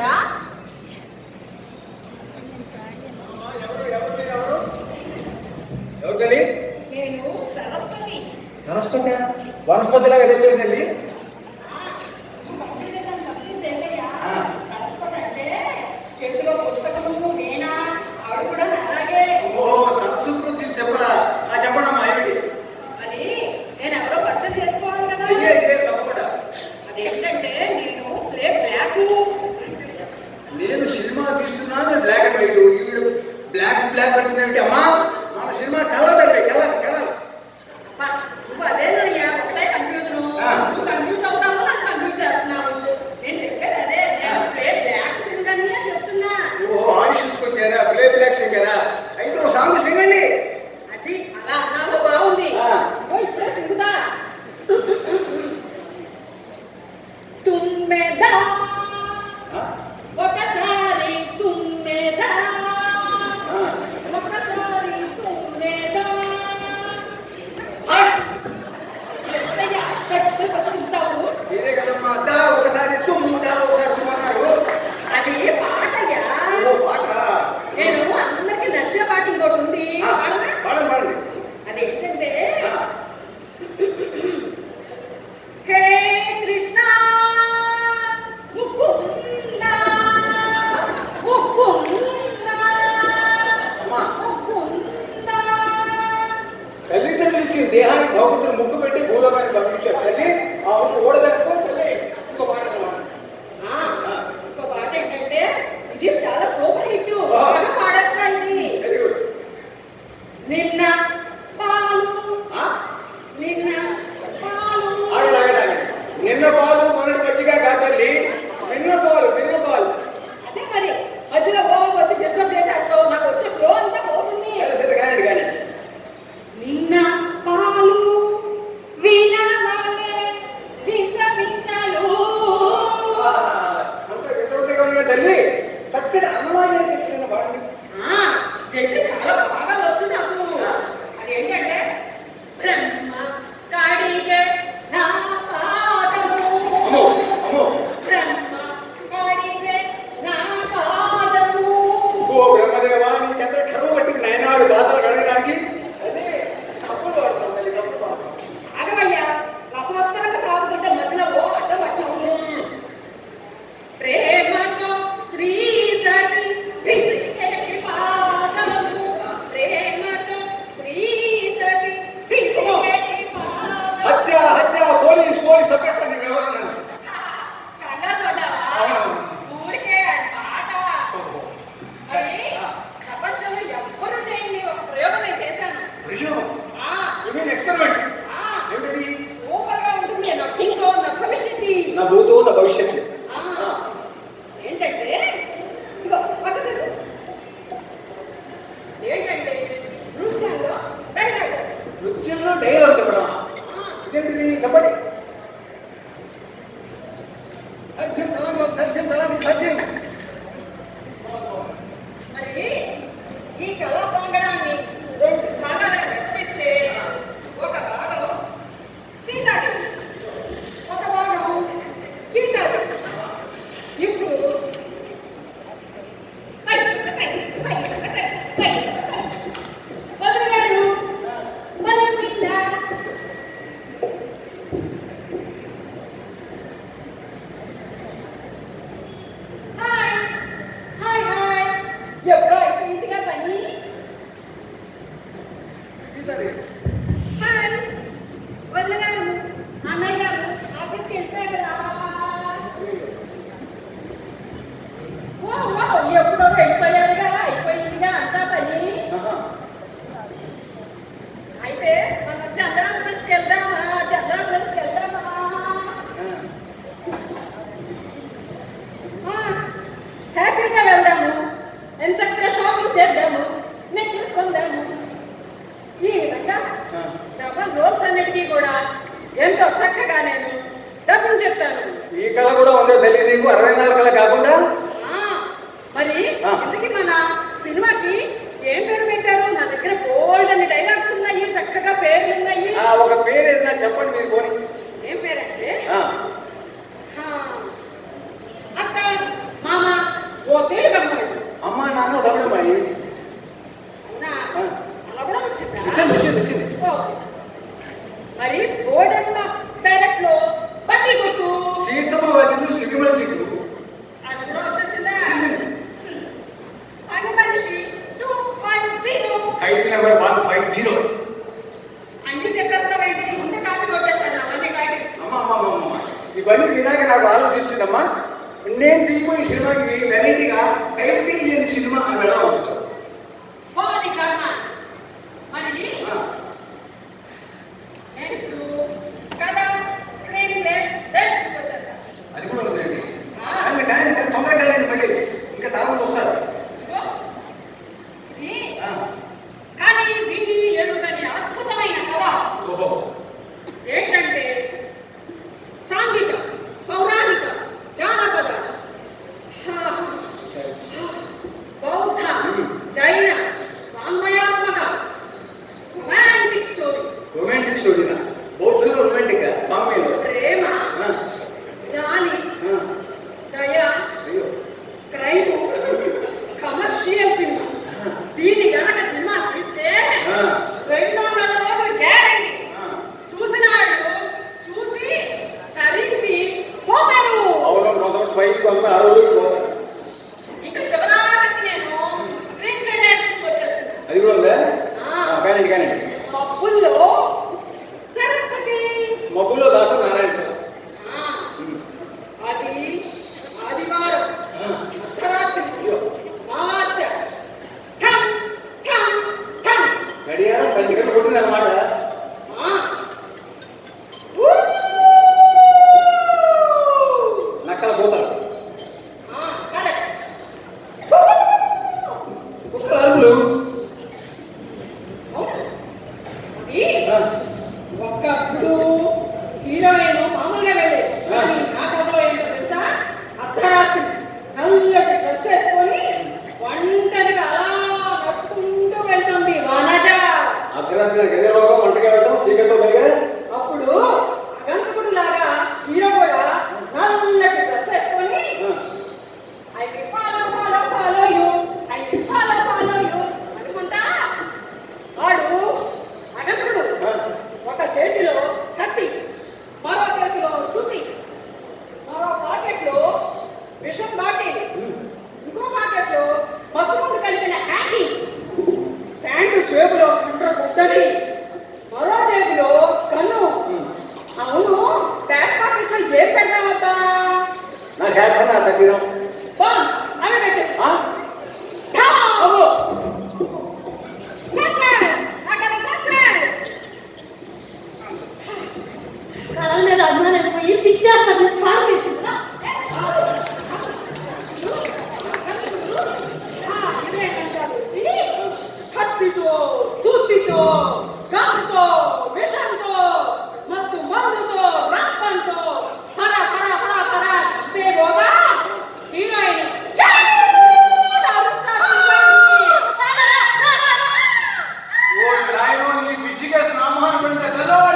కదా? నేను సరస్వతి. సరస్వతి? వనస్పతిలాగా తెలియదు బ్లాక్ ఏంటి అమ్మా మన సినిమా కలదండి కలదు కలదు అయితే భక్తులు ముక్కు పెట్టి భూలోకాన్ని தையல் வைக்கப்படலாம். சப்பாத்தி? చేశారు. ఈ కళ కూడా ఉందో తెలియదు నీకు? అరవై నాలుగు కళ కాకుండా? మరి ఇంతకీ మన సినిమాకి ఏం పేరు పెట్టారు? నా దగ్గర బోల్డ్ అని డైలాగ్స్ ఉన్నాయి చక్కగా పేర్లు ఉన్నాయి. ఒక పేరు ఏదైనా చెప్పండి మీరు కొని ఏం పేరు పేరంటే అక్క మామ ఓ తేలు కమ్మడు అమ్మా నాన్న తమిళమ్మ going to be very bottle ఇంకో కలిపిన హ్యాకీ. ప్యాంటు జేబులో కంట్ర గుడ్డని మరో జేబులో కన్ను అవును బ్యాక్ పాకెట్లో ఏం పెడతామబ్బా నా శాతం నా దగ్గర. ಕಪ್ಪಿತು ಸೂತಿತು ಕಾಮಿತು ವಿಷಂತು ಮತ್ತು ಮಂದಿತು ರಾಪ್ಪಂತು ಪರ ಪರ ಪರ ಪರ ಚಪ್ಪೆ ಹೋಗ ಹೀರೋಯಿನ್ ಬಿಚ್ಚಿಗೆ ಸ್ನಾನ ಮಾಡ್ಬಿಡ್ತಲ್ಲ